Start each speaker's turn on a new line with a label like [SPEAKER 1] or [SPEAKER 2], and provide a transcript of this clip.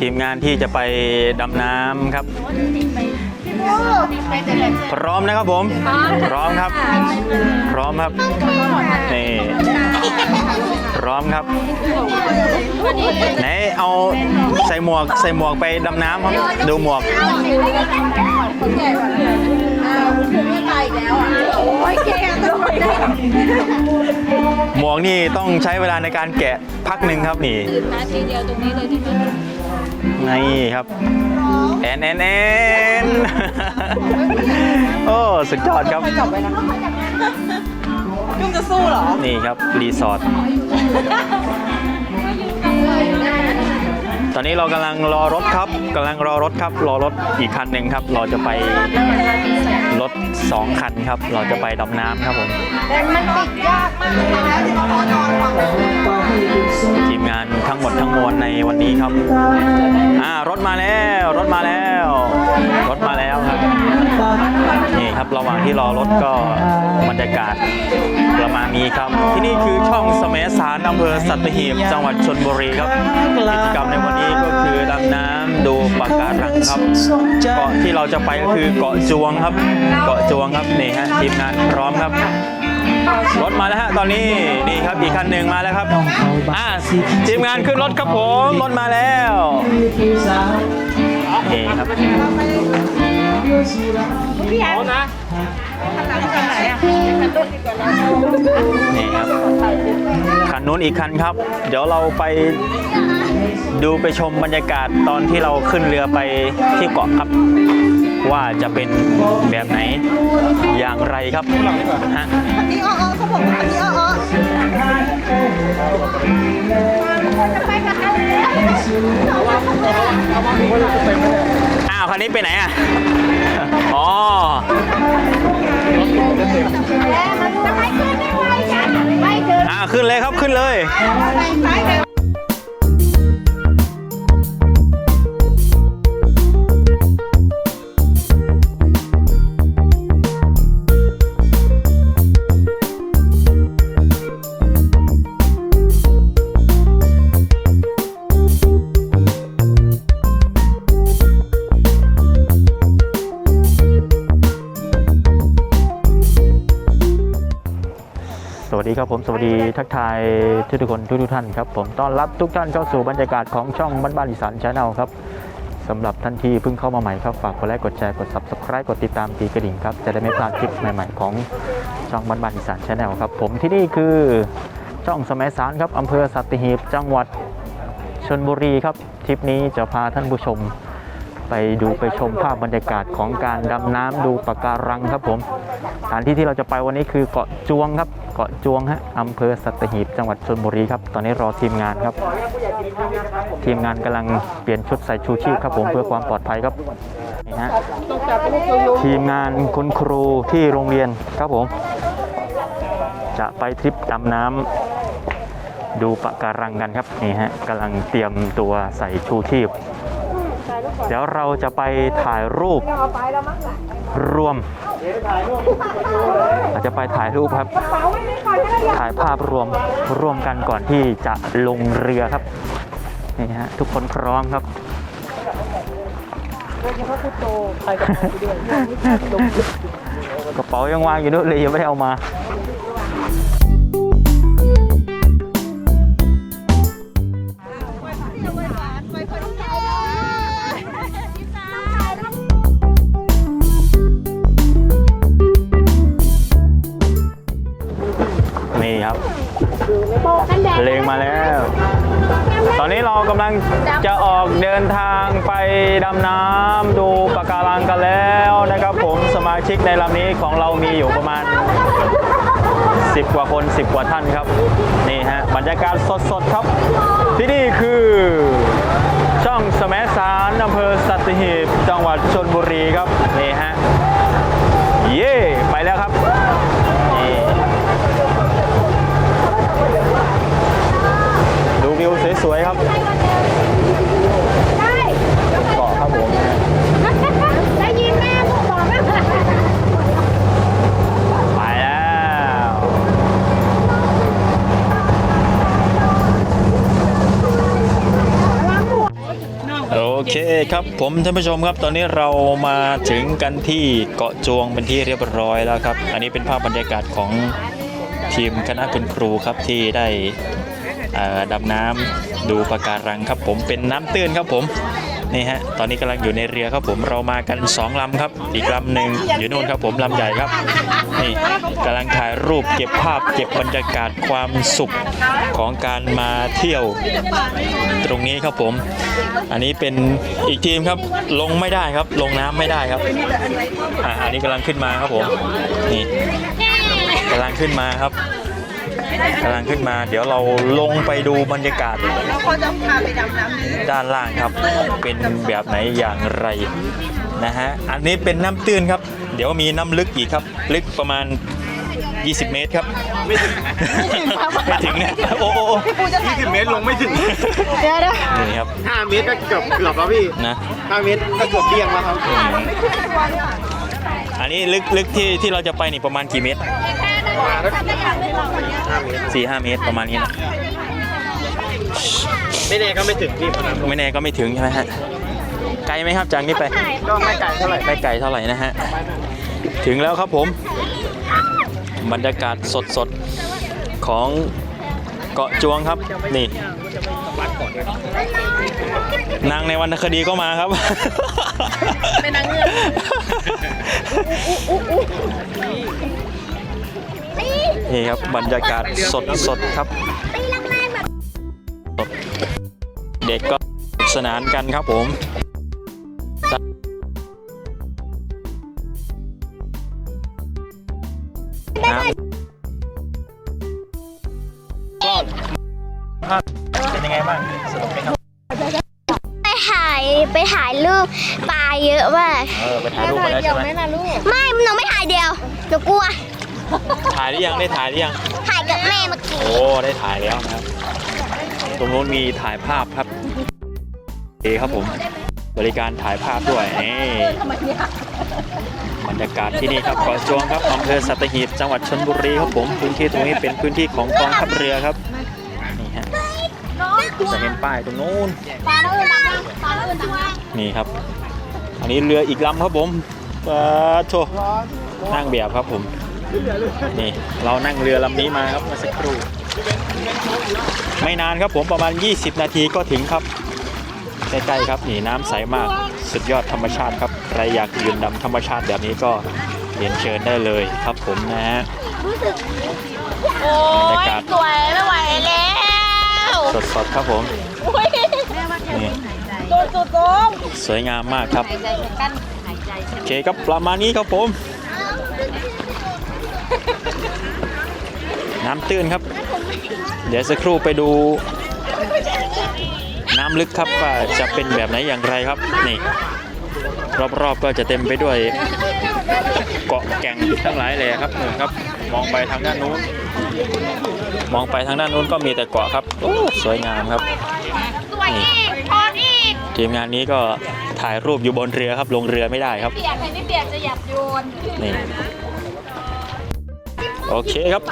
[SPEAKER 1] ทีมงานที่จะไปดำน้ำครับ พร้อมนะครับผม พร้อมครับ พร้อมครับนี่พร้อมครับไหนเอาใส่หมวกใส่หมวกไปดำน้ำครับดูหมวกหมวกนี่ต้องใช้เวลาในการแกะพักหนึ่งครับนี่
[SPEAKER 2] นาทีเดียวตรงนี้เลยที่ น
[SPEAKER 1] นี่ครับแอนแอนแอนโอ้สุดยอดครับ
[SPEAKER 3] ยุ่งจะสู้เหรอ
[SPEAKER 1] นี่ครับ รีสอร์ท ตอนนี้เรากำลังรอรถครับกำลังรอรถครับ รอรถอีกคันหนึ่งครับ เราจะไปรถสองคันครับ เราจะไปดำน้ำครับผม
[SPEAKER 3] มันติดยากมาก
[SPEAKER 1] ทีมงานทั้งหมดทั้งมวลในวันนี้ครับอ่ารถมาแล้ว รถมาแล้ว รถมาแล้วครับ นี่ครับระหว่างที่รอรถก็บรรยากาศประมาณนี้ครับ ที่นี่คือช่องสมสารอำเภอสัตหีบจังหวัดชนบุรีครับกิจกรรมในวันนี้ก็คือดำน้ำดูปะการังครับเกาะที่เราจะไปก็คือเกาะจวงครับ เกาะจวงครับนี่ฮะทีมงานพร้อมครับรถมาแล้วฮะตอนนี้นี่ครับอีกคันหนึ่งมาแล้วครับอ่าทีมงานขึ้นรถครับผมรถมาแล้วนี่ครับ นี่ครับคันนู้นอีกคันครับ เดี๋ยวเราไปดูไปชมบรรยากาศตอนที่เราขึ้นเรือไปที่เกาะครับ ว่าจะเป็นแบบไหนอย่างไรครับฮะ
[SPEAKER 3] อันนี้อ้อๆเขาบอกว่าอันนี้อ้อ
[SPEAKER 1] อ้าวคันนี้ไปไหนอะ อ๋ออ่าขึ้นเลยครับขึ้นเลย วัสดีครับผมสวัสดีทักทายทุกทุกคนทุกทุกท่านครับผมต้อนรับทุกท่านเข้าสู่บรรยากาศของช่องบ้านบ้านอีสานชาแนลครับสำหรับท่านที่เพิ่งเข้ามาใหม่ครับฝากกดไลค์กดแชร์กด subscribe กดติดตามตีกระดิ่งครับจะได้ไม่พลาดคลิปใหม่ๆของช่องบ้านบ้านอีสานชาแนลครับผมที่นี่คือช่องสมัยสารครับอำเภอสัตหีบจังหวัดชนบุรีครับทริปนี้จะพาท่านผู้ชม ไปดูไปชมภาพบรรยากาศของการดำน้ำดูปะการังครับผมสถานที่ที่เราจะไปวันนี้คือเกาะจวงครับ เกาะจวงฮะอำเภอสัตหีบจังหวัดชลบุรีครับตอนนี้รอทีมงานครับ ทีมงานกำลังเปลี่ยนชุดใส่ชูชีพครับผมเพื่อความปลอดภัยครับนี่ฮะทีมงานคุณครูที่โรงเรียนครับผม จะไปทริปดำน้ำดูปะการังกันครับนี่ฮะกำลังเตรียมตัวใส่ชูชีพ เดี๋ยวเราจะไปถ่ายรูปรวมเราจะไปถ่ายรูปครับ ถ่ายภาพรวมร่วมกันก่อนที่จะลงเรือครับนี่ฮะทุกคนพร้อมครับกระเป๋ายังวางอยู่ด้วยเลยยังไม่ได้เอามา ดำน้ำดูปะการังกันแล้วนะครับผมสมาชิกในลำนี้ของเรามีอยู่ประมาณ 10 กว่าคน 10 กว่าท่านครับ นี่ฮะบรรยากาศสดๆครับ ที่นี่คือ ช่องสมสารอำเภอสัตหีบจังหวัดชนบุรี เครับผมท่านผู้ชมครับตอนนี้เรามาถึงกันที่เกาะจวงเป็นที่เรียบร้อยแล้วครับ อันนี้เป็นภาพบรรยากาศของทีมคณะคุณครูครับที่ได้ดำน้ำดูปะการังครับผมเป็นน้ำตื้นครับผม นี่ฮะตอนนี้กำลังอยู่ในเรือครับผมเรามากันสองลำครับ อีกลำหนึ่งอยู่นู่นครับผมลำใหญ่ครับ นี่กำลังถ่ายรูปเก็บภาพเก็บบรรยากาศความสุขของการมาเที่ยว ตรงนี้ครับผม อันนี้เป็นอีกทีมครับลงไม่ได้ครับ ลงน้ำไม่ได้ครับอ่าอันนี้กำลังขึ้นมาครับผมนี่กำลังขึ้นมาครับ กำลังขึ้นมา เดี๋ยวเราลงไปดูบรรยากาศ
[SPEAKER 3] แล้วเขาจะพาไปดำน้ำนี้
[SPEAKER 1] ด้านล่างครับ เป็นแบบไหนอย่างไรนะฮะ อันนี้เป็นน้ำตื้นครับ เดี๋ยวมีน้ำลึกอีกครับ ลึกประมาณ 20 เมตรครับ ไม่ถึงไม่ถึงเนี่ยโอ้โอ้โอ้
[SPEAKER 3] พี่ปูจะถ่าย
[SPEAKER 4] 20เมตรลงไม่ถึง
[SPEAKER 3] เดี๋ยวเดี๋ยว
[SPEAKER 1] นี่ครับ
[SPEAKER 4] 5 เมตรก็เกือบเกือบแล้วพี่
[SPEAKER 1] นะ
[SPEAKER 4] 5เมตรก็เกือบเบี่ยงแล้วครับ
[SPEAKER 3] ไม่ขึ้นตัวเนี่ย
[SPEAKER 1] อันนี้ลึกลึกที่ที่เราจะไปนี่ประมาณกี่เมตร
[SPEAKER 4] 5เมตร
[SPEAKER 1] สี่ห้าเมตรประมาณนี้นะ
[SPEAKER 4] ไม่แน่ก็ไม่ถึงพี่
[SPEAKER 1] ไม่แน่ก็ไม่ถึงใช่ไหมฮะไกลไหมครับจากนี้ไป
[SPEAKER 4] ก็ไม่ไกลเท่าไหร่
[SPEAKER 1] ไม่ไกลเท่าไหร่นะฮะถึงแล้วครับผม บรรยากาศสดๆของเกาะจวงครับนี่ นางในวรรณคดีก็มาครับ
[SPEAKER 3] เป็นนางเงือก
[SPEAKER 1] นี่ครับบรรยากาศสดๆครับ เด็กก็สนุกสนานกันครับผมน้ำก็ภาพเป็นยังไงบ้างสนุกไหมครับ
[SPEAKER 5] ไปถ่ายไปถ่ายรูปปลาเยอะมาก
[SPEAKER 1] เออไปถ่ายรูปมาแล้วใช่ไหม
[SPEAKER 5] ไม่หนูไม่ถ่ายเดียวหนูกลัว
[SPEAKER 1] ถ่ายหรือยังได้ถ่ายหรือยัง
[SPEAKER 5] ถ่ายกับแม่เมื่อกี้
[SPEAKER 1] โอ้ได้ถ่ายแล้วนะครับ ตรงนู้นมีถ่ายภาพครับเอครับผม บริการถ่ายภาพด้วยนี่บรรยากาศที่นี่ครับเกาะจวงครับอำเภอสัตหีบจังหวัดชลบุรีครับผมพื้นที่ตรงนี้เป็นพื้นที่ของกองทัพเรือครับนี่ฮะจะเห็นป้ายตรงนู้น
[SPEAKER 5] ปลาเอื่นปลาเอื่น
[SPEAKER 1] นี่ครับ อันนี้เรืออีกลำครับผมปาโถนั่งแบบครับผม นี่เรานั่งเรือลำนี้มาครับเมื่อสักครู่ ไม่นานครับผมประมาณ 20 นาทีก็ถึงครับใกล้ๆครับนี่น้ำใสมากสุดยอดธรรมชาติครับใครอยากดื่มด่ำธรรมชาติแบบนี้ก็เรียนเชิญได้เลยครับผมนะฮะ
[SPEAKER 5] โอ้
[SPEAKER 1] บรรยากาศ
[SPEAKER 5] สวยไม่ไหวแล้ว
[SPEAKER 1] สดๆครับผมนี่
[SPEAKER 3] โดนจุดโจม
[SPEAKER 1] สวยงามมากครับโอเคครับประมาณนี้ครับผม น้ำตื้นครับ เดี๋ยวสักครู่ไปดู น้ำลึกครับว่าจะเป็นแบบไหนอย่างไรครับ นี่ รอบๆก็จะเต็มไปด้วย เกาะแก่งทั้งหลายเลยครับนู่นครับ มองไปทางด้านนู้น มองไปทางด้านนู้นก็มีแต่เกาะครับโอ้สวยงามครับ
[SPEAKER 5] สวยอีกพออีก
[SPEAKER 1] ทีมงานนี้ก็ถ่ายรูปอยู่บนเรือครับ ลงเรือไม่ได้ครับ
[SPEAKER 5] เปียกใครไม่เปียกจะหยับโยน
[SPEAKER 1] นี่ โอเคครับ